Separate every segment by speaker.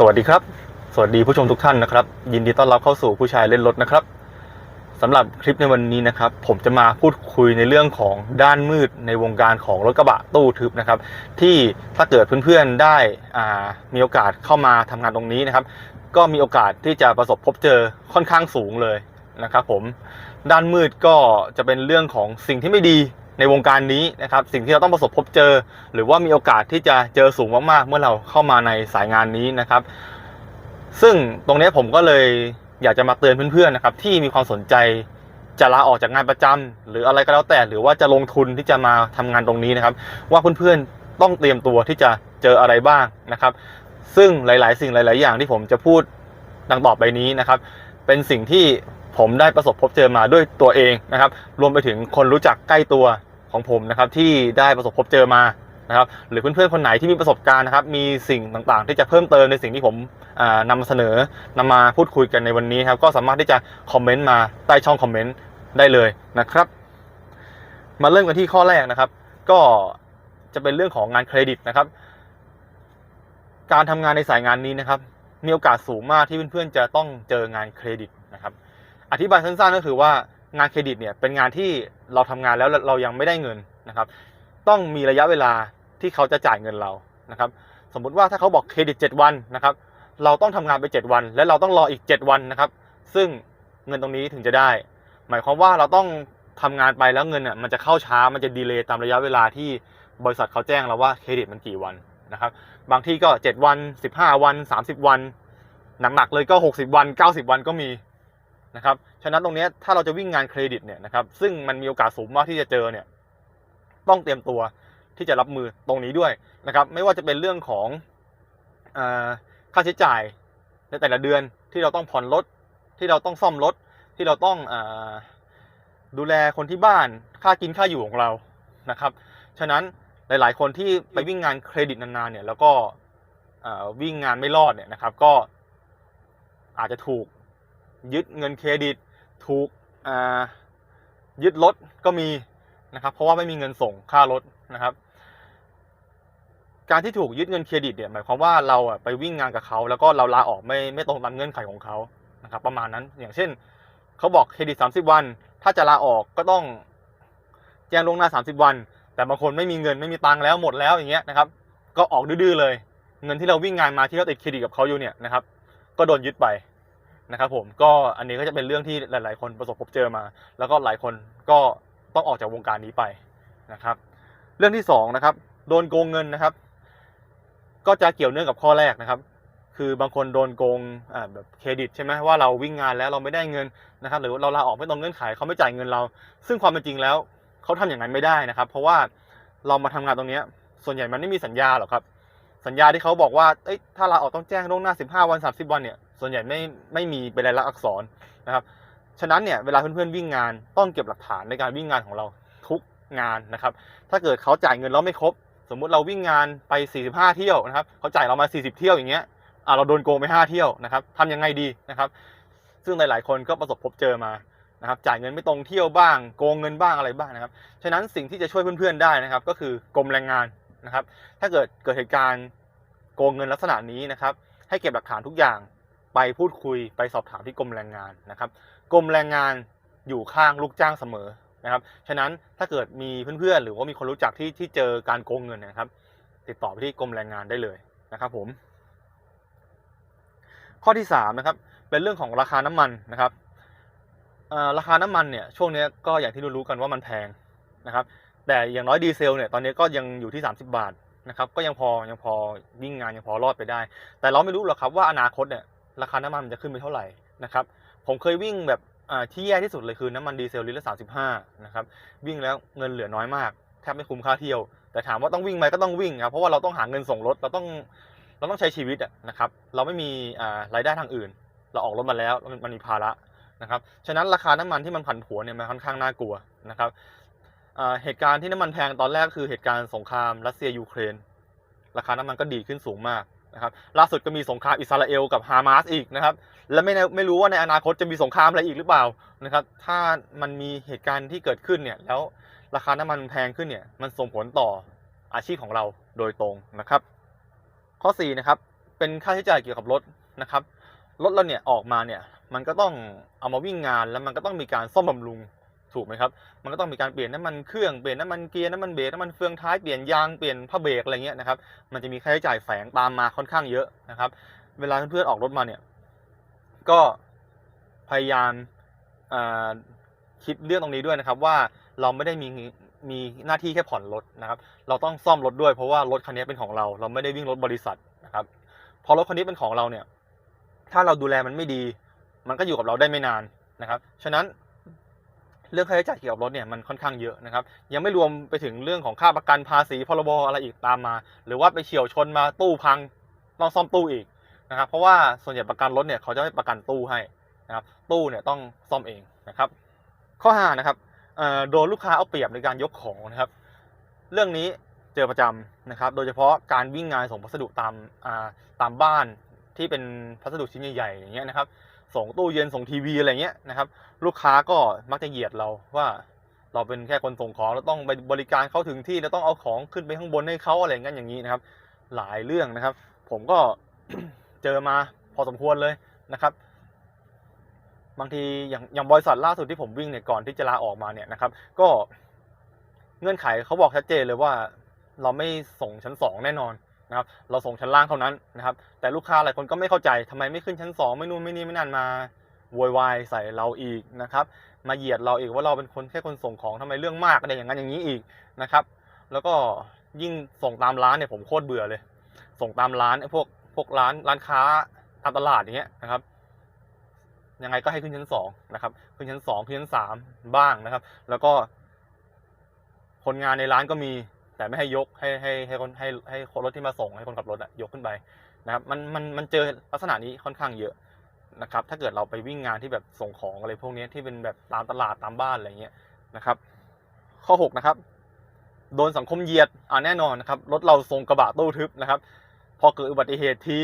Speaker 1: สวัสดีครับ สวัสดีผู้ชมทุกท่านนะครับ ยินดีต้อนรับเข้าสู่ผู้ชายเล่นรถนะครับสำหรับคลิปในวันนี้นะครับ ผมจะมาพูดคุยในเรื่องของด้านมืดในวงการของรถกระบะตู้ทึบนะครับ ที่ถ้าเกิดเพื่อนๆได้อ่ามีโอกาสเข้ามาทำงานตรงนี้นะครับ ก็มีโอกาสที่จะประสบพบเจอค่อนข้างสูงเลยนะครับ ผมด้านมืดก็จะเป็นเรื่องของสิ่งที่ไม่ดี ในวงการนี้นะครับสิ่งที่เราต้องประสบพบเจอ หรือว่ามีโอกาสที่จะเจอสูงมากๆ เมื่อเราเข้ามาในสายงานนี้นะครับ ซึ่งตรงนี้ผมก็เลยอยากจะมาเตือนเพื่อนๆนะครับที่มีความสนใจจะลาออกจากงานประจำหรืออะไรก็แล้วแต่หรือว่าจะลงทุนที่จะมาทำงานตรงนี้นะครับ ว่าเพื่อนๆต้องเตรียมตัวที่จะเจออะไรบ้างนะครับ ซึ่งหลายๆ สิ่งหลาย ๆ อย่างที่ผมจะพูดดังต่อไปนี้นะครับ เป็นสิ่งที่ผมได้ประสบพบเจอมาด้วยตัวเองนะครับ รวมไปถึงคนรู้จักใกล้ตัว ของผมนะครับที่ได้ประสบพบเจอมานะครับหรือเพื่อนๆคนไหนที่มีประสบการณ์นะครับมีสิ่งต่างๆ ที่จะเพิ่มเติมในสิ่งที่ผมนำมาเสนอนำมาพูดคุยกันในวันนี้ครับก็สามารถที่จะคอมเมนต์มาใต้ช่องคอมเมนต์ได้เลยนะครับ มาเริ่มกันที่ข้อแรกนะครับ ก็จะเป็นเรื่องของงานเครดิตนะครับ การทำงานในสายงานนี้นะครับ มีโอกาสสูงมากที่เพื่อนๆจะต้องเจองานเครดิตนะครับ อธิบายสั้นๆก็คือว่า งานเครดิตเนี่ยเป็นงานที่เราทำงานแล้วเรายังไม่ได้เงินนะครับ ต้องมีระยะเวลาที่เขาจะจ่ายเงินเรานะครับ สมมุติว่าถ้าเขาบอกเครดิต 7 วันนะครับ เราต้องทำงานไป 7 วัน และเราต้องรออีก 7 วันนะครับ ซึ่งเงินตรงนี้ถึงจะได้ หมายความว่าเราต้องทำงานไปแล้วเงินอะมันจะเข้าช้ามันจะดีเลย์ตามระยะเวลาที่บริษัทเขาแจ้งเราว่าเครดิตมันกี่วันนะครับ บางที่ก็ 7 วัน 15 วัน 30 วันหนักๆเลยก็ 60 วัน 90 วันก็มี นะครับ ฉะนั้นตรงนี้ถ้าเราจะวิ่งงานเครดิตเนี่ยนะครับ ซึ่งมันมีโอกาสสูงมากที่จะเจอเนี่ย ต้องเตรียมตัวที่จะรับมือตรงนี้ด้วยนะครับ ไม่ว่าจะเป็นเรื่องของอค่าใช้จ่ายในแต่ละเดือนที่เราต้องผ่อนรถที่เราต้องซ่อมรถที่เราต้องอดูแลคนที่บ้านค่ากินค่าอยู่ของเรานะครับ ฉะนั้นหลาย ๆ คนที่ไปวิ่งงานเครดิตนานๆเนี่ยแล้วก็วิ่งงานไม่รอดเนี่ยนะครับ ก็อาจจะถูก ยึดเงินเครดิต ถูกยึดรถก็มีนะครับ เพราะว่าไม่มีเงินส่งค่ารถนะครับ การที่ถูกยึดเงินเครดิตเนี่ยหมายความว่าเราไปวิ่งงานกับเขาแล้วก็เราลาออกไม่ไม่ตรงตามเงื่อนไขของเขานะครับ ประมาณนั้นอย่างเช่นเขาบอกเครดิต 30 วัน ถ้าจะลาออกก็ต้องแจ้งล่วงหน้า 30 วัน แต่บางคนไม่มีเงินไม่มีตังค์แล้วหมดแล้วอย่างเงี้ยนะครับ ก็ออกดื้อเลย เงินที่เราวิ่งงานมาที่เราติดเครดิตกับเขาอยู่เนี่ยนะครับ ก็โดนยึดไป นะครับผมก็อันนี้ก็จะเป็นเรื่องที่หลาย ๆ คนประสบพบเจอมา แล้วก็หลายคนก็ต้องออกจากวงการนี้ไปนะครับ เรื่องที่สองนะครับโดนโกงเงินนะครับ ก็จะเกี่ยวเนื่องกับข้อแรกนะครับ คือบางคนโดนโกงแบบเครดิตใช่ไหมว่าเราวิ่งงานแล้วเราไม่ได้เงินนะครับ หรือเราลาออกไม่ตรงเงื่อนไขเขาไม่จ่ายเงินเรา ซึ่งความเป็นจริงแล้วเขาทำอย่างนั้นไม่ได้นะครับ เพราะว่าเรามาทำงานตรงนี้ส่วนใหญ่มันไม่มีสัญญาหรอกครับ สัญญาที่เขาบอกว่าถ้าลาออกต้องแจ้งล่วงหน้า 15 วัน 30 วันเนี่ย ส่วนใหญ่ไม่ไม่มีเป็นลายลักษณ์อักษรนะครับ ฉะนั้นเนี่ยเวลาเพื่อนๆวิ่งงานต้องเก็บหลักฐานในการวิ่งงานของเราทุกงานนะครับ ถ้าเกิดเขาจ่ายเงินเราไม่ครบ สมมุติเราวิ่งงานไป 45 เที่ยวนะครับเขาจ่ายเรามา 40 เที่ยวอย่างเงี้ยอ่าเราโดนโกงไป 5 เที่ยวนะครับทำยังไงดีนะครับ ซึ่งหลายๆคนก็ประสบพบเจอมานะครับจ่ายเงินไม่ตรงเที่ยวบ้าง โกงเงินบ้างอะไรบ้างนะครับ ฉะนั้นสิ่งที่จะช่วยเพื่อนๆได้นะครับ ก็คือกรมแรงงานนะครับ ถ้าเกิดเกิดเหตุการณ์โกงเงินลักษณะนี้นะครับ ให้เก็บหลักฐานทุกอย่าง ไปพูดคุยไปสอบถามที่กรมแรงงานนะครับกรมแรงงานอยู่ข้างลูกจ้างเสมอนะครับฉะนั้นถ้าเกิดมีเพื่อนๆ หรือว่ามีคนรู้จักที่ที่เจอการโกงเงินนะครับ ติดต่อไปที่กรมแรงงานได้เลยนะครับผม ข้อที่สามนะครับเป็นเรื่องของราคาน้ำมันนะครับราคาน้ำมันเนี่ยช่วงนี้ก็อย่างที่รู้ๆกันว่ามันแพงนะครับ แต่อย่างน้อยดีเซลเนี่ยตอนนี้ก็ยังอยู่ที่ 30 บาทนะครับก็ยังพอยังพอวิ่งงานยังพอรอดไปได้ แต่เราไม่รู้หรอกครับว่าอนาคตเนี่ย ราคาน้ำมันมันจะขึ้นไปเท่าไหร่นะครับผมเคยวิ่งแบบที่แย่ที่สุดเลยคือน้ำมันดีเซลลิตรละ35นะครับวิ่งแล้วเงินเหลือน้อยมากแทบไม่คุ้มค่าเที่ยว แต่ถามว่าต้องวิ่งไหมก็ต้องวิ่งครับเพราะว่าเราต้องหาเงินส่งรถเราต้องเราต้องใช้ชีวิตอะนะครับเราไม่มีรายได้ทางอื่น เราออกรถมาแล้วมันมีภาระนะครับฉะนั้นราคาน้ำมันที่มันผันผวนเนี่ยมันค่อนข้างน่ากลัวนะครับเหตุการณ์ที่น้ำมันแพงตอนแรกคือเหตุการณ์สงครามรัสเซียยูเครน ราคาน้ำมันก็ดีขึ้นสูงมาก นะครับล่าสุดก็มีสงครามอิสราเอลกับฮามาสอีกนะครับ และไม่ไม่รู้ว่าในอนาคตจะมีสงครามอะไรอีกหรือเปล่านะครับ ถ้ามันมีเหตุการณ์ที่เกิดขึ้นเนี่ยแล้วราคาน้ำมันแพงขึ้นเนี่ยมันส่งผลต่ออาชีพของเราโดยตรงนะครับ ข้อ4นะครับเป็นค่าใช้จ่ายเกี่ยวกับรถนะครับรถเราเนี่ยออกมาเนี่ยมันก็ต้องเอามาวิ่งงานแล้วมันก็ต้องมีการซ่อมบำรุง ถูกไหมครับ มันก็ต้องมีการเปลี่ยนน้ำมันเครื่องเปลี่ยนน้ำมันเกียร์น้ำมันเบรกน้ำมันเฟืองท้ายเปลี่ยนยางเปลี่ยนผ้าเบรกอะไรเงี้ยนะครับ มันจะมีค่าใช้จ่ายแฝงตามมาค่อนข้างเยอะนะครับ เวลาเพื่อนๆออกรถมาเนี่ย ก็พยายามคิดเรื่องตรงนี้ด้วยนะครับ ว่าเราไม่ได้มีมีหน้าที่แค่ผ่อนรถนะครับ เราต้องซ่อมรถด้วยเพราะว่ารถคันนี้เป็นของเรา เราไม่ได้วิ่งรถบริษัทนะครับ พอรถคันนี้เป็นของเราเนี่ย ถ้าเราดูแลมันไม่ดี มันก็อยู่กับเราได้ไม่นานนะครับ ฉะนั้น เรื่องค่าใช้จ่ายเกี่ยวกับรถเนี่ยมันค่อนข้างเยอะนะครับยังไม่รวมไปถึงเรื่องของค่าประกันภาษีพรบอะไรอีกตามมา หรือว่าไปเฉียวชนมาตู้พังต้องซ่อมตู้อีกนะครับเพราะว่าส่วนใหญ่ประกันรถเนี่ยเขาจะไม่ประกันตู้ให้นะครับตู้เนี่ยต้องซ่อมเองนะครับข้อห้านะครับโดนลูกค้าเอาเปรียบในการยกของนะครับ เรื่องนี้เจอประจำนะครับ โดยเฉพาะการวิ่งงานส่งพัสดุตามตามบ้านที่เป็นพัสดุชิ้นใหญ่ๆอย่างเงี้ยนะครับ ส่งตู้เย็นส่งทีวีอะไรเงี้ยนะครับ ลูกค้าก็มักจะเหยียดเราว่า เราเป็นแค่คนส่งของเราต้องไปบริการเขาถึงที่เราต้องเอาของขึ้นไปข้างบนให้เขาอะไรอย่างนั้นอย่างนี้นะครับ หลายเรื่องนะครับ ผมก็เจอมาพอสมควรเลยนะครับ บางทีอย่างอย่างบริษัทล่าสุดที่ผมวิ่งเนี่ยก่อนที่จะลาออกมาเนี่ยนะครับ ก็เงื่อนไขเขาบอกชัดเจนเลยว่า เราไม่ส่งชั้นสองแน่นอน นะครับเราส่งชั้นล่างเท่านั้นนะครับ แต่ลูกค้าหลายคนก็ไม่เข้าใจทำไมไม่ขึ้นชั้นสองไม่นู่นไม่นี่ไม่นั่นมาโวยวายใส่เราอีกนะครับ มาเหยียดเราอีกว่าเราเป็นคนแค่คนส่งของทำไมเรื่องมากอะไรอย่างนั้นอย่างนี้อีกนะครับ แล้วก็ยิ่งส่งตามร้านเนี่ยผมโคตรเบื่อเลย ส่งตามร้านไอ้พวกพวกร้านร้านค้าตามตลาดอย่างเงี้ยนะครับยังไงก็ให้ขึ้นชั้นสองนะครับ ขึ้นชั้นสองขึ้นชั้นสามบ้างนะครับ แล้วก็ คนงานในร้านก็มี แต่ไม่ให้ยกให้ให้ให้คนให้ให้คนรถที่มาส่งให้คนขับรถอะยกขึ้นไปนะครับมันมันมันเจอลักษณะนี้ค่อนข้างเยอะนะครับ ถ้าเกิดเราไปวิ่งงานที่แบบส่งของอะไรพวกนี้ที่เป็นแบบตามตลาดตามบ้านอะไรเงี้ยนะครับ ข้อหกนะครับโดนสังคมเหยียดอ่าแน่นอนนะครับรถเราทรงกระบะตู้ทึบนะครับ พอเกิดอุบัติเหตุที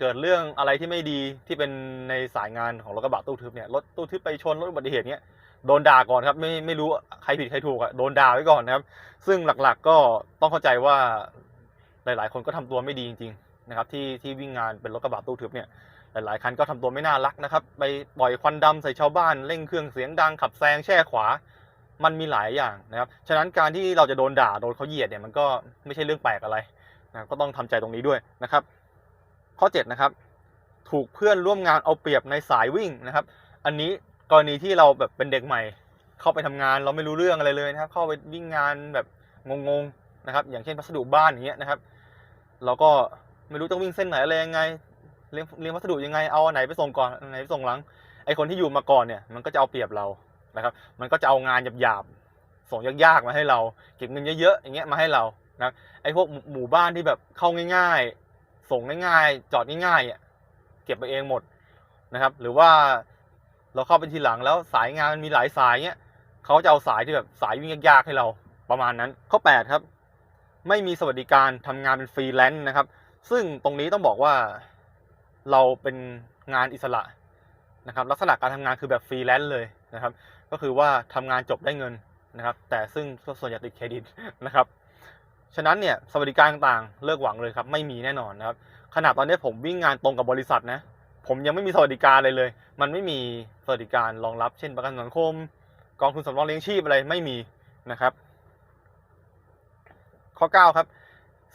Speaker 1: เกิดเรื่องอะไรที่ไม่ดีที่เป็นในสายงานของรถกระบะตู้ทึบเนี่ยรถตู้ทึบไปชนรถอุบัติเหตุเนี้ย โดนด่าก่อนครับ ไม่ไม่รู้ใครผิดใครถูกอะโดนด่าไว้ก่อนนะครับ ซึ่งหลักๆก็ต้องเข้าใจว่าหลาย ๆ คนก็ทำตัวไม่ดีจริง ๆ นะครับ ที่ที่วิ่งงานเป็นรถกระบะตู้ทึบเนี่ยหลายๆคันก็ทำตัวไม่น่ารักนะครับ ไปปล่อยควันดำใส่ชาวบ้านเร่งเครื่องเสียงดังขับแซงแช่ขวา มันมีหลายอย่างนะครับ ฉะนั้นการที่เราจะโดนด่าโดนเขาเหยียดเนี่ยมันก็ไม่ใช่เรื่องแปลกอะไรนะก็ต้องทำใจตรงนี้ด้วยนะครับ ข้อ7นะครับ ถูกเพื่อนร่วมงานเอาเปรียบในสายวิ่งนะครับ อันนี้ กรณีที่เราแบบเป็นเด็กใหม่ เข้าไปทำงาน เราไม่รู้เรื่องอะไรเลยนะครับ เข้าไปวิ่งงานแบบงงๆนะครับ อย่างเช่นพัสดุบ้านอย่างเงี้ยนะครับ เราก็ไม่รู้ต้องวิ่งเส้นไหนอะไรยังไงเรียงเรียงพัสดุยังไงเอาอันไหนไปส่งก่อนอันไหนไปส่งหลังไอคนที่อยู่มาก่อนเนี่ยมันก็จะเอาเปรียบเรานะครับ มันก็จะเอางานหยาบๆส่งยากๆมาให้เรา เก็บเงินเยอะๆอย่างเงี้ยมาให้เรานะไอพวกหมู่บ้านที่แบบเข้าง่าย ๆ ส่งง่ายๆ จอดง่ายๆเก็บไปเองหมดนะครับ หรือว่า เราเข้าไปทีหลังแล้วสายงานมันมีหลายสายเงี้ยเขาจะเอาสายที่แบบสายวิ่งยากๆให้เราประมาณนั้น ข้อ 8 ครับ ไม่มีสวัสดิการทำงานเป็นฟรีแลนซ์นะครับ ซึ่งตรงนี้ต้องบอกว่าเราเป็นงานอิสระนะครับลักษณะการทำงานคือแบบฟรีแลนซ์เลยนะครับ ก็คือว่าทำงานจบได้เงินนะครับ แต่ซึ่งส่วนใหญ่ติดเครดิตนะครับฉะนั้นเนี่ยสวัสดิการต่างๆเลิกหวังเลยครับไม่มีแน่นอนนะครับขนาดตอนนี้ผมวิ่งงานตรงกับบริษัทนะ ผมยังไม่มีสวัสดิการเลยเลย มันไม่มีสวัสดิการรองรับเช่นประกันสังคม กองทุนสำรองเลี้ยงชีพอะไรไม่มีนะครับ ข้อ 9 ครับ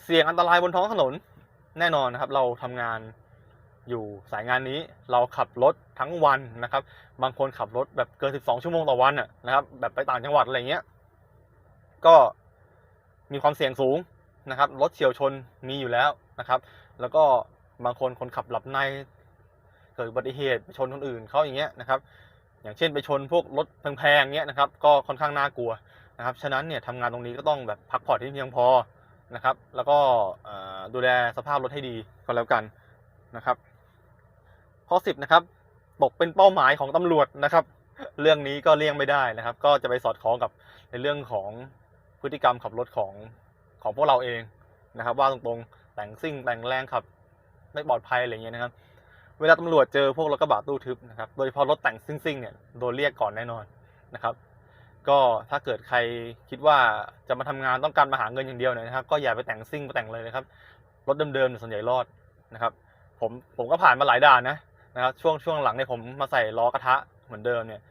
Speaker 1: เสี่ยงอันตรายบนท้องถนนแน่นอนนะครับ เราทำงานอยู่สายงานนี้เราขับรถทั้งวันนะครับ บางคนขับรถแบบเกิน 12 ชั่วโมงต่อวันนะครับ แบบไปต่างจังหวัดอะไรเงี้ย ก็มีความเสี่ยงสูงนะครับ รถเฉียวชนมีอยู่แล้วนะครับ แล้วก็บางคนคนขับหลับใน กิดอุบัติเหตุไปชนคนอื่นเขาอย่างเงี้ยนะครับ อย่างเช่นไปชนพวกรถแพงๆเงี้ยนะครับก็ค่อนข้างน่ากลัวนะครับฉะนั้นเนี่ยทำงานตรงนี้ก็ต้องแบบพักผ่อนที่เพียงพอนะครับ แล้วก็ดูแลสภาพรถให้ดีก็แล้วกันนะครับ ข้อสิบนะครับตกเป็นเป้าหมายของตำรวจนะครับ เรื่องนี้ก็เลี่ยงไม่ได้นะครับ ก็จะไปสอดคล้องกับในเรื่องของพฤติกรรมขับรถของของพวกเราเองนะครับ ว่าตรงๆแต่งซิ่งแต่งแรงขับ ไม่ปลอดภัยอะไรเงี้ยนะครับ เวลาตำรวจเจอพวกรถกระบะตู้ทึบนะครับ โดยเฉพาะรถแต่งซิ่งๆเนี่ยโดนเรียกก่อนแน่นอนนะครับ ก็ถ้าเกิดใครคิดว่าจะมาทำงานต้องการมาหาเงินอย่างเดียวเนี่ยนะครับ ก็อย่าไปแต่งซิ่งไปแต่งเลยนะครับ รถเดิมๆเนี่ยส่วนใหญ่รอดนะครับ ผมผมก็ผ่านมาหลายด่านนะนะครับ ช่วงช่วงหลังเนี่ยผมมาใส่ล้อกระทะเหมือนเดิมเนี่ย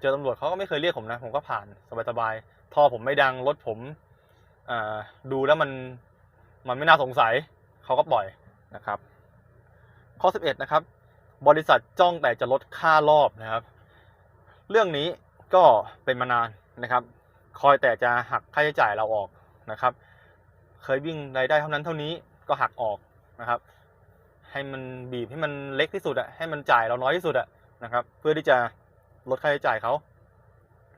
Speaker 1: เจอตำรวจเขาก็ไม่เคยเรียกผมนะ ผมก็ผ่านสบายๆท่อผมไม่ดังรถผมดูแล้วมันมันไม่น่าสงสัยเขาก็ปล่อยนะครับ ข้อ 11 นะครับ บริษัทจ้องแต่จะลดค่ารอบนะครับ เรื่องนี้ก็เป็นมานานนะครับ คอยแต่จะหักค่าใช้จ่ายเราออกนะครับ เคยวิ่งรายได้เท่านั้นเท่านี้ก็หักออกนะครับ ให้มันบีบให้มันเล็กที่สุดอะให้มันจ่ายเราน้อยที่สุดอะนะครับ เพื่อที่จะลดค่าใช้จ่ายเขา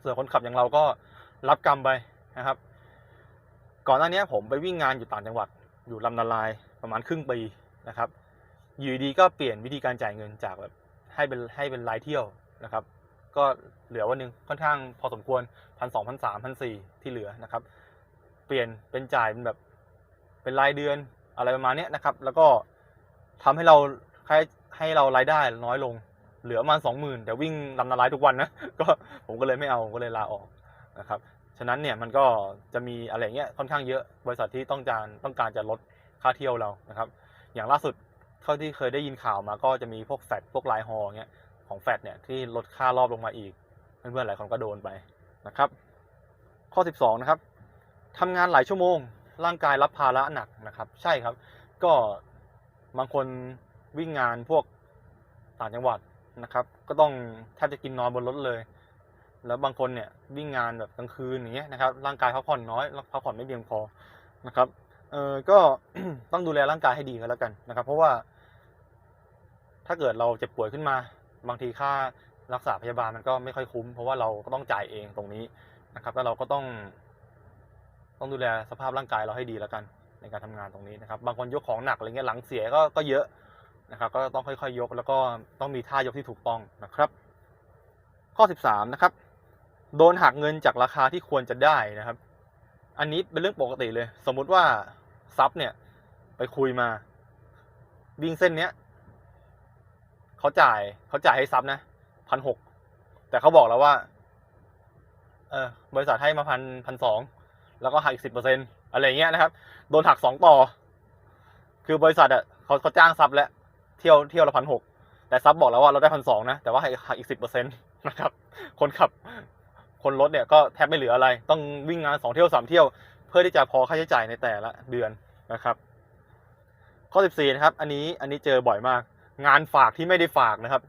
Speaker 1: ส่วนคนขับอย่างเราก็รับกรรมไปนะครับ ก่อนหน้านี้ผมไปวิ่งงานอยู่ต่างจังหวัดอยู่ลำนาลายประมาณครึ่งปีนะครับ อยู่ดีก็เปลี่ยนวิธีการจ่ายเงินจากแบบให้เป็นให้เป็นรายเที่ยวนะครับ ก็เหลือวันหนึ่งค่อนข้างพอสมควรพันสองพันสามพันสี่ที่เหลือนะครับ เปลี่ยนเป็นจ่ายเป็นแบบเป็นรายเดือนอะไรประมาณนี้นะครับ แล้วก็ทำให้เราให้ให้เรารายได้น้อยลง เหลือประมาณสองหมื่นแต่วิ่งลำนาลายทุกวันนะก็ผมก็เลยไม่เอาก็เลยลาออกนะครับฉะนั้นเนี่ยมันก็จะมีอะไรเงี้ยค่อนข้างเยอะบริษัทที่ต้องการต้องการจะลดค่าเที่ยวเรานะครับ อย่างล่าสุด เท่าที่เคยได้ยินข่าวมาก็จะมีพวกแฟดพวกไลน์ฮอเงี้ยของแฟดเนี่ยที่ลดค่ารอบลงมาอีก เพื่อนๆหลายคนก็โดนไปนะครับ ข้อ 12 นะครับทำงานหลายชั่วโมง ร่างกายรับภาระหนักนะครับ ใช่ครับ ก็บางคนวิ่งงานพวกต่างจังหวัดนะครับ ก็ต้องแทบจะกินนอนบนรถเลย แล้วบางคนเนี่ยวิ่งงานแบบกลางคืนอย่างเงี้ยนะครับ ร่างกายพักผ่อนน้อยพักผ่อนไม่เพียงพอนะครับ เออก็ต้องดูแลร่างกายให้ดีก็แล้วกันนะครับ เพราะว่า ถ้าเกิดเราเจ็บป่วยขึ้นมา บางทีค่ารักษาพยาบาลมันก็ไม่ค่อยคุ้ม เพราะว่าเราก็ต้องจ่ายเองตรงนี้นะครับ แล้วเราก็ต้อง ต้องดูแลสภาพร่างกายเราให้ดีแล้วกันในการทำงานตรงนี้นะครับ บางคนยกของหนักอะไรเงี้ยหลังเสียก็ก็เยอะนะครับ ก็ต้องค่อยๆยก แล้วก็ต้องมีท่ายกที่ถูกต้องนะครับ ข้อ 13 นะครับ โดนหักเงินจากราคาที่ควรจะได้นะครับ อันนี้เป็นเรื่องปกติเลย สมมุติว่า ซับเนี่ย ไปคุยมา วิ่งเส้นเนี้ยเขาจ่ายเขาจ่ายให้ซับนะพันหกแต่เขาบอกแล้วว่า เออบริษัทให้มาพันพันสองแล้วก็หักอีกสิบเปอร์เซ็นอะไรเงี้ยนะครับ โดนหักสองต่อ คือบริษัทอะเขาเขาจ้างซับแล้ว เที่ยวเที่ยวละพันหกแต่ซับบอกแล้วว่าเราได้พันสองนะ แต่ว่าหักอีกสิบเปอร์เซ็นตนะครับ คนขับ คนรถเนี่ยก็แทบไม่เหลืออะไร ต้องวิ่งงานสองเที่ยวสามเที่ยว เพื่อที่จะพอค่าใช้จ่ายในแต่ละเดือนนะครับ ข้อ 14 นะครับ อันนี้อันนี้เจอบ่อยมาก งานฝากที่ไม่ได้ฝากนะครับ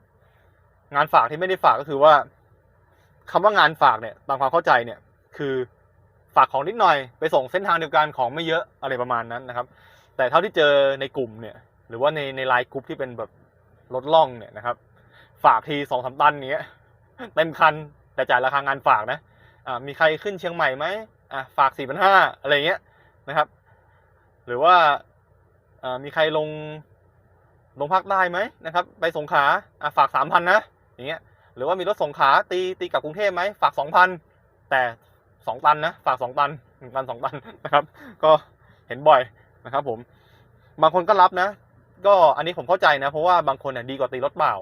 Speaker 1: งานฝากที่ไม่ได้ฝากก็คือว่าคำว่างานฝากเนี่ยตามความเข้าใจเนี่ยคือฝากของนิดหน่อยไปส่งเส้นทางเดียวกันของไม่เยอะอะไรประมาณนั้นนะครับ แต่เท่าที่เจอในกลุ่มเนี่ย หรือว่าในในไลน์กลุ่มที่เป็นแบบรถล่องเนี่ยนะครับ ฝากทีสองสามตันเนี้ยเต็มคันแต่จ่ายราคางานฝากนะอ่ามีใครขึ้นเชียงใหม่ไหม อ่าฝากสี่พันห้าอะไรเงี้ยนะครับ หรือว่าอ่ามีใครลงลงภาคใต้ไหมนะครับ ไปสงขาอ่าฝากสามพันนะอย่างเงี้ยหรือว่ามีรถสงขาตีตีกับกรุงเทพไหมฝากสองพันแต่สองตันนะฝากสองตันหนึ่งตันสองตันนะครับ ก็เห็นบ่อยนะครับ ผม บางคนก็รับนะ ก็อันนี้ผมเข้าใจนะ เพราะว่าบางคนเนี่ยดีกว่าตีรถเปล่า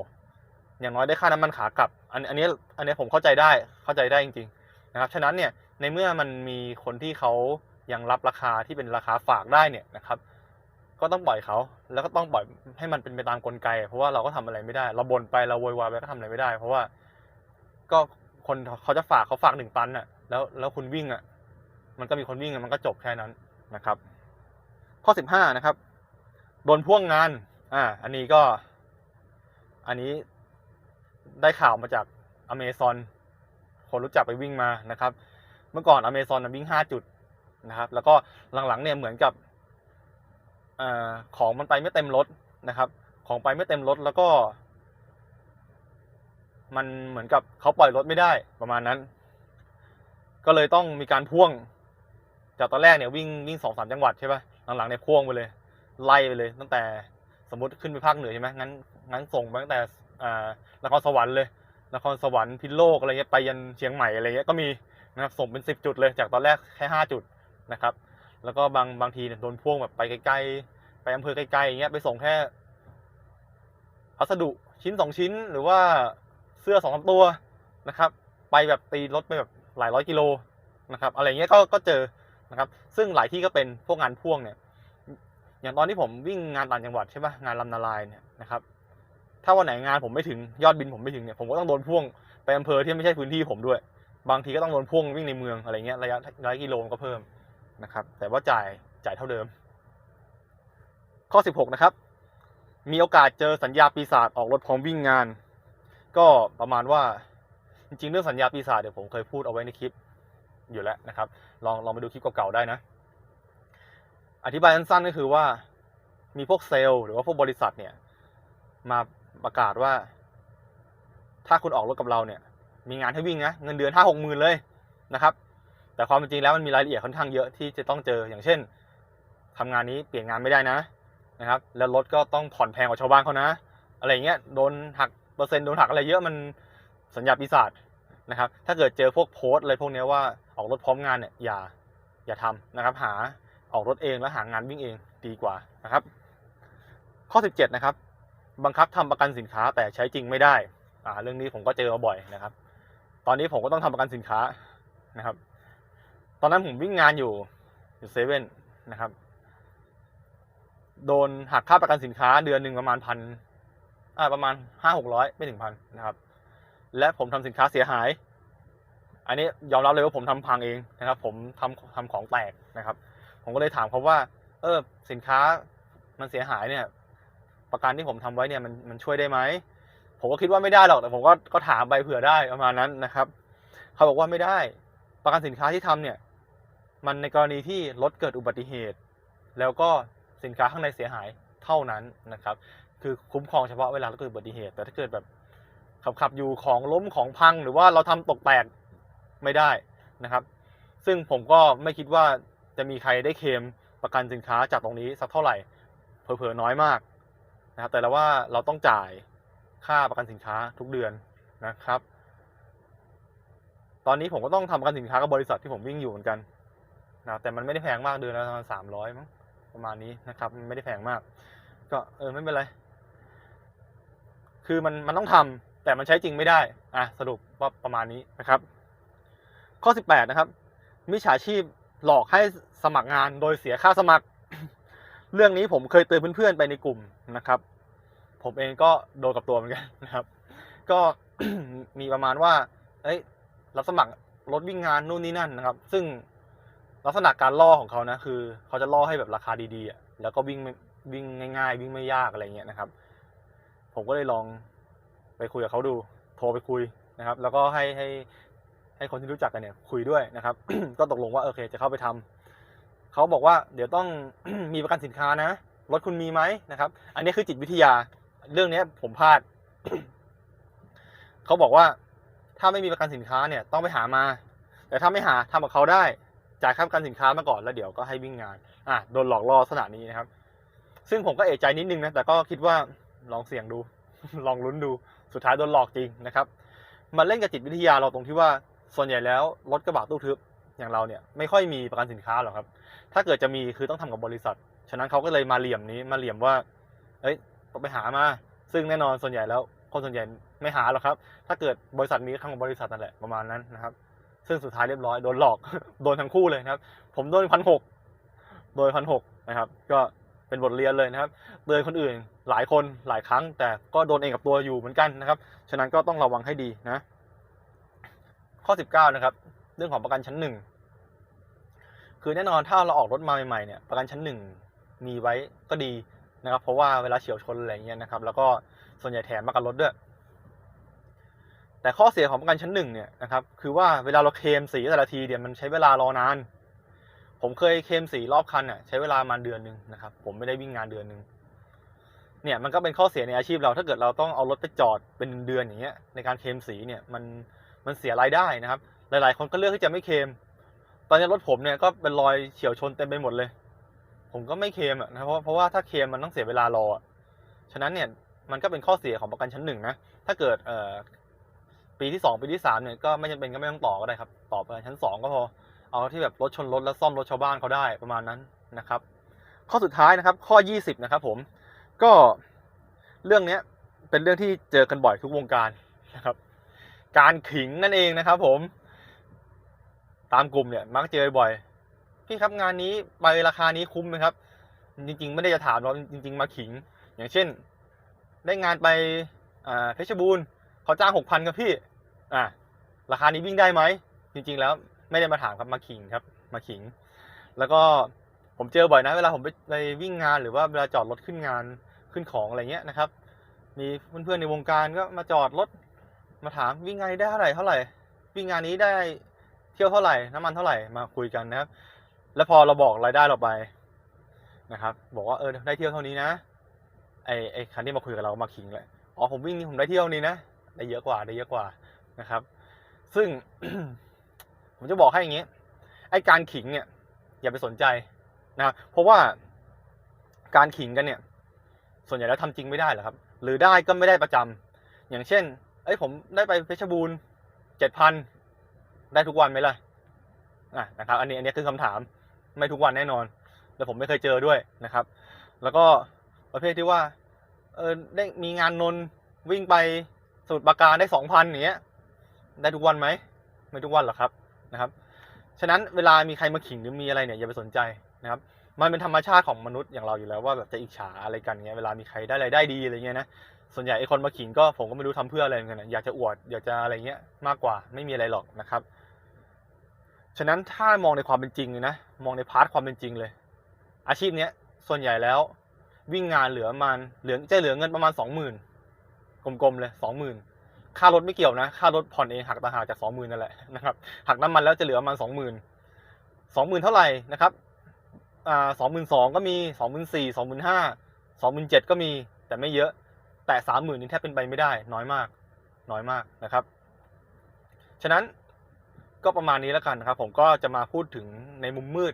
Speaker 1: อย่างน้อยได้ค่าน้ำมันขากลับ อันอันนี้อันนี้ผมเข้าใจได้เข้าใจได้จริงๆนะครับฉะนั้นเนี่ย ในเมื่อมันมีคนที่เขายังรับราคาที่เป็นราคาฝากได้เนี่ยนะครับ ก็ต้องปล่อยเขาแล้วก็ต้องปล่อยให้มันเป็นไปตามกลไก เพราะว่าเราก็ทำอะไรไม่ได้ เราบ่นไปเราโวยวายไปก็ทำอะไรไม่ได้ เพราะว่าก็คนเขาจะฝากเขาฝากหนึ่งตันน่ะ แล้วแล้วคุณวิ่งอะ มันก็มีคนวิ่งมันก็จบแค่นั้นนะครับ ข้อสิบห้านะครับโดนพ่วงงาน อ่า อันนี้ก็ อันนี้ได้ข่าวมาจากอเมซอนคนรู้จักไปวิ่งมานะครับ เมื่อก่อนอเมซอนวิ่งห้าจุดนะครับ แล้วก็หลังๆเนี่ยเหมือนกับอของมันไปไม่เต็มรถนะครับ ของไปไม่เต็มรถแล้วก็ มันเหมือนกับเขาปล่อยรถไม่ได้ประมาณนั้น ก็เลยต้องมีการพ่วง จากตอนแรกเนี่ยวิ่งวิ่งสองสามจังหวัดใช่ปะหลังๆเนี่ยพ่วงไปเลย ไล่ไปเลย ตั้งแต่สมมติขึ้นไปภาคเหนือใช่ไหมงั้นงั้นส่งไปตั้งแต่อ่านครสวรรค์เลยนครสวรรค์พิษโลกอะไรเงี้ยไปยันเชียงใหม่อะไรเงี้ยก็มี นะครับส่งเป็นสิบจุดเลยจากตอนแรกแค่ห้าจุดนะครับ แล้วก็บางบางทีเนี่ยโดนพ่วงแบบไปใกลๆไปอำเภอใกลๆอย่างเงี้ยไปส่งแค่พัสดุชิ้นสองชิ้นหรือว่าเสื้อสองสามตัวนะครับ ไปแบบตีรถไปแบบหลายร้อยกิโลนะครับอะไรเงี้ยก็ก็เจอนะครับ ซึ่งหลายที่ก็เป็นพวกงานพ่วงเนี่ย อย่างตอนที่ผมวิ่งงานต่างจังหวัดใช่ปะงานลำนาลายเนี่ยนะครับถ้าวันไหนงานผมไม่ถึงยอดบินผมไม่ถึงเนี่ยผมก็ต้องโดนพ่วงไปอำเภอที่ไม่ใช่พื้นที่ผมด้วย บางทีก็ต้องโดนพ่วงวิ่งในเมืองอะไรเงี้ยระยะระยะกิโลก็เพิ่มนะครับ แต่ว่าจ่ายจ่ายเท่าเดิม ข้อ 16 นะครับ มีโอกาสเจอสัญญาปีศาจออกรถพร้อมวิ่งงาน ก็ประมาณว่าจริงๆ เรื่องสัญญาปีศาจเดี๋ยวผมเคยพูดเอาไว้ในคลิปอยู่แล้วนะครับ ลองลองไปดูคลิปเก่าๆได้นะ อธิบายสั้นๆก็คือว่ามีพวกเซลล์หรือว่าพวกบริษัทเนี่ย มาประกาศว่า ถ้าคุณออกรถกับเราเนี่ย มีงานให้วิ่งนะเงินเดือนห้าหกหมื่นเลยนะครับ แต่ความจริงแล้วมันมีรายละเอียดค่อนข้างเยอะที่จะต้องเจออย่างเช่นทำงานนี้เปลี่ยนงานไม่ได้นะนะครับ แล้วรถก็ต้องผ่อนแพงกว่าชาวบ้านเขานะ อะไรเงี้ยโดนหักเปอร์เซ็นต์โดนหักอะไรเยอะมันสัญญาปีศาจนะครับ ถ้าเกิดเจอพวกโพสต์อะไรพวกนี้ว่าออกรถพร้อมงานเนี่ยอย่าอย่าทำนะครับ หาออกรถเองแล้วหางานวิ่งเองดีกว่านะครับ ข้อ 17 นะครับ บังคับทำประกันสินค้าแต่ใช้จริงไม่ได้อ่าเรื่องนี้ผมก็เจอมาบ่อยนะครับ ตอนนี้ผมก็ต้องทำประกันสินค้านะครับ ตอนนั้นผมวิ่งงานอยู่อยู่เซเว่นนะครับ โดนหักค่าประกันสินค้าเดือนหนึ่งประมาณพันอ่าประมาณห้าหกร้อยไม่ถึงพันนะครับ และผมทำสินค้าเสียหาย อันนี้ยอมรับเลยว่าผมทำพังเองนะครับ ผมทำทำของแตกนะครับ ผมก็เลยถามเขาว่า เออสินค้ามันเสียหายเนี่ย ประกันที่ผมทำไว้เนี่ยมันมันช่วยได้ไหม ผมก็คิดว่าไม่ได้หรอกแต่ผมก็ก็ถามไปเผื่อได้ประมาณนั้นนะครับ เขาบอกว่าไม่ได้ ประกันสินค้าที่ทำเนี่ย มันในกรณีที่รถเกิดอุบัติเหตุ แล้วก็สินค้าข้างในเสียหายเท่านั้นนะครับ คือคุ้มครองเฉพาะเวลารถเกิดอุบัติเหตุ แต่ถ้าเกิดแบบขับขับอยู่ของล้มของพังหรือว่าเราทำตกแตกไม่ได้นะครับ ซึ่งผมก็ไม่คิดว่าจะมีใครได้เคลมประกันสินค้าจากตรงนี้สักเท่าไหร่เผลอๆน้อยมากนะครับแต่ละว่าเราต้องจ่าย ค่าประกันสินค้าทุกเดือนนะครับ ตอนนี้ผมก็ต้องทำประกันสินค้ากับบริษัทที่ผมวิ่งอยู่เหมือนกันนะแต่มันไม่ได้แพงมากเดือนละประมาณสามร้อยมั้งประมาณนี้นะครับมันไม่ได้แพงมาก ก็เออไม่เป็นไร คือมันมันต้องทำแต่มันใช้จริงไม่ได้อะสรุปว่าประมาณนี้นะครับ ข้อ18นะครับมิจฉาชีพหลอกให้สมัครงานโดยเสียค่าสมัคร เรื่องนี้ผมเคยเตือนเพื่อนๆไปในกลุ่มนะครับ ผมเองก็โดนกับตัวเหมือนกันนะครับ ก็มีประมาณว่า เอ้ยรับสมัครรถวิ่งงานนู่นนี่นั่นนะครับ ซึ่งลักษณะการล่อของเขานะคือ เขาจะล่อให้แบบราคาดีๆแล้วก็วิ่งวิ่งง่าย ๆ วิ่งไม่ยากอะไรเงี้ยนะครับ ผมก็เลยลองไปคุยกับเขาดู โทรไปคุยนะครับ แล้วก็ให้ให้ให้คนที่รู้จักกันเนี่ย คุยด้วยนะครับ ก็ตกลงว่าโอเค จะเข้าไปทำเขาบอกว่าเดี๋ยวต้องมีประกันสินค้านะรถคุณมีไหมนะครับ อันนี้คือจิตวิทยา เรื่องเนี้ย ผมพลาด เขาบอกว่า ถ้าไม่มีประกันสินค้าเนี่ย ต้องไปหามา แต่ถ้าไม่หาทำกับเขาได้จ่ายค่าประกันสินค้ามาก่อนแล้วเดี๋ยวก็ให้วิ่งงาน อะโดนหลอกล่อลักษณะนี้นะครับ ซึ่งผมก็เอะใจนิดนึงนะแต่ก็คิดว่าลองเสี่ยงดู ลองลุ้นดูสุดท้ายโดนหลอกจริงนะครับ มันเล่นกับจิตวิทยาเราตรงที่ว่าส่วนใหญ่แล้วรถกระบะตู้ทึบอย่างเราเนี่ยไม่ค่อยมีประกันสินค้าหรอกครับ ถ้าเกิดจะมีคือต้องทำกับบริษัท ฉะนั้นเขาก็เลยมาเหลี่ยมนี้มาเหลี่ยมว่า เอ้ย ต้องไปหามา ซึ่งแน่นอนส่วนใหญ่แล้วคนส่วนใหญ่ไม่หาหรอกครับ ถ้าเกิดบริษัทมีก็ทำกับบริษัทนั่นแหละประมาณนั้นนะครับ ซึ่งสุดท้ายเรียบร้อยโดนหลอกโดนทั้งคู่เลยนะครับ ผมโดนพันหกโดยพันหกนะครับ ก็เป็นบทเรียนเลยนะครับเตือนคนอื่นหลายคนหลายครั้ง แต่ก็โดนเองกับตัวอยู่เหมือนกันนะครับ ฉะนั้นก็ต้องระวังให้ดีนะ ข้อ 19 นะครับ เรื่องของประกันชั้นหนึ่งคือแน่นอนถ้าเราออกรถมาใหม่ๆเนี่ยประกันชั้นหนึ่งมีไว้ก็ดี นะครับ เพราะว่าเวลาเฉียวชนอะไรเงี้ยนะครับ แล้วก็ส่วนใหญ่แถมมากับรถด้วย แต่ข้อเสียของประกันชั้นหนึ่งเนี่ยนะครับ คือว่าเวลาเราเคลมสีแต่ละทีเนี่ยมันใช้เวลารอนาน ผมเคยเคลมสีรอบคันอะใช้เวลามาเดือนหนึ่งนะครับ ผมไม่ได้วิ่งงานเดือนหนึ่งเนี่ยมันก็เป็นข้อเสียในอาชีพเราถ้าเกิดเราต้องเอารถไปจอดเป็นเดือนอย่างเงี้ยในการเคลมสีเนี่ยมันมันเสียรายได้นะครับ หลาย ๆ คนก็เลือกที่จะไม่เคลมตอนนี้รถผมเนี่ยก็เป็นรอยเฉียวชนเต็มไปหมดเลย ผมก็ไม่เคมอะนะเพราะเพราะว่าถ้าเคมมันต้องเสียเวลารอฉะนั้นเนี่ยมันก็เป็นข้อเสียของประกันชั้นหนึ่งนะถ้าเกิดเอ่อปีที่สองปีที่สามเนี่ยก็ไม่จำเป็นก็ไม่ต้องต่อก็ได้ครับต่อประกันชั้นสองก็พอเอาที่แบบรถชนรถแล้วซ่อมรถชาวบ้านเขาได้ประมาณนั้นนะครับ ข้อสุดท้ายนะครับ ข้อ 20 นะครับ ผมก็เรื่องเนี้ยเป็นเรื่องที่เจอกันบ่อยทุกวงการนะครับ การขิงนั่นเองนะครับ ผม ตามกลุ่มเนี่ยมักเจอบ่อย พี่ครับงานนี้ใบราคานี้คุ้มไหมครับ จริง ๆ ไม่ได้จะถามเราจริง ๆ มาขิง อย่างเช่น ได้งานไปเพชรบูรณ์เขาจ้างหกพันครับพี่ อ่าราคานี้วิ่งได้ไหมจริง ๆ แล้วไม่ได้มาถามครับมาขิงครับ มาขิง แล้วก็ผมเจอบ่อยนะเวลาผมไปไปวิ่งงานหรือว่าเวลาจอดรถขึ้นงานขึ้นของอะไรเงี้ยนะครับ มีเพื่อนๆในวงการก็มาจอดรถมาถามวิ่งงานนี้ได้เท่าไหร่เท่าไหร่วิ่งงานนี้ได้เที่ยวเท่าไหร่น้ำมันเท่าไหร่มาคุยกันนะครับ แล้วพอเราบอกรายได้เราไปนะครับ บอกว่าเออได้เที่ยวเท่านี้นะไอไอคันที่มาคุยกับเรามาขิงเลยอ๋อผมวิ่งนี่ผมได้เที่ยวนี้นะได้เยอะกว่าได้เยอะกว่านะครับ ซึ่งผมจะบอกให้อย่างนี้ไอการขิงเนี่ย อย่าไปสนใจนะครับเพราะว่าการขิงกันเนี่ย ส่วนใหญ่แล้วทำจริงไม่ได้หรอครับ หรือได้ก็ไม่ได้ประจำอย่างเช่น เอ้ยผมได้ไปเพชรบูรณ์เจ็ดพันได้ทุกวันไหมล่ะอะนะครับ อันนี้อันนี้คือคำถาม ไม่ทุกวันแน่นอน แล้วผมไม่เคยเจอด้วยนะครับ แล้วก็ประเภทที่ว่า เออได้มีงานนนวิ่งไปสมุทรปราการได้สองพันอย่างเงี้ย ได้ทุกวันไหมไม่ทุกวันหรอกครับนะครับ ฉะนั้นเวลามีใครมาขิงหรือมีอะไรเนี่ยอย่าไปสนใจนะครับ มันเป็นธรรมชาติของมนุษย์อย่างเราอยู่แล้วว่าแบบจะอิจฉาอะไรกันเงี้ยเวลามีใครได้อะไรได้ดีอะไรเงี้ยนะส่วนใหญ่ไอ้คนมาขิงก็ผมก็ไม่รู้ทำเพื่ออะไรเหมือนกันอยากจะอวดอยากจะอะไรเงี้ยมากกว่าไม่มีอะไรหรอกนะครับ ฉะนั้นถ้ามองในความเป็นจริงเลยนะมองในพาร์ทความเป็นจริงเลย อาชีพเนี้ยส่วนใหญ่แล้ววิ่งงานเหลือมาณเหลือจะเหลือเงินประมาณสองหมื่นกลมๆเลยสองหมื่นค่ารถไม่เกี่ยวนะ ค่ารถผ่อนเองหักต่างหากจากสองหมื่นนั่นแหละนะครับหักน้ำมันแล้วจะเหลือประมาณสองหมื่นสองหมื่นเท่าไหร่นะครับอ่าสองหมื่นสองก็มีสองหมื่นสี่สองหมื่นห้าสองหมื่นเจ็ดก็มีแต่ไม่เยอะ แต่สามหมื่นนี่แทบเป็นไปไม่ได้ น้อยมาก น้อยมากนะครับ ฉะนั้น ก็ประมาณนี้แล้วกันนะครับ ผมก็จะมาพูดถึงในมุมมืด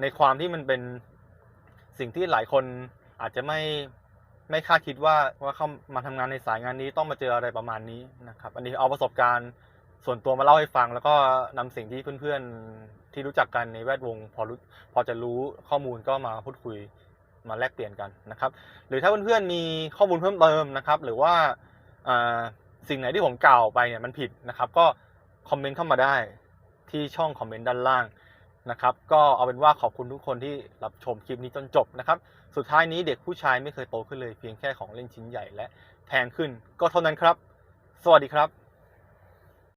Speaker 1: ในความที่มันเป็นสิ่งที่หลายคนอาจจะไม่ไม่คาดคิดว่าว่าเข้ามาทำงานในสายงานนี้ต้องมาเจออะไรประมาณนี้นะครับ อันนี้เอาประสบการณ์ส่วนตัวมาเล่าให้ฟัง แล้วก็นำสิ่งที่เพื่อนๆที่รู้จักกันในแวดวง พอรู้พอจะรู้ข้อมูลก็มาพูดคุยมาแลกเปลี่ยนกันนะครับ หรือถ้าเพื่อนๆมีข้อมูลเพิ่มเติมนะครับ หรือว่าอ่าสิ่งไหนที่ผมกล่าวไปเนี่ยมันผิดนะครับ ก็คอมเมนต์เข้ามาได้ ที่ช่องคอมเมนต์ด้านล่างนะครับ ก็เอาเป็นว่าขอบคุณทุกคนที่รับชมคลิปนี้จนจบนะครับ สุดท้ายนี้เด็กผู้ชายไม่เคยโตขึ้นเลยเพียงแค่ของเล่นชิ้นใหญ่และแพงขึ้นก็เท่านั้นครับ สวัสดีครับ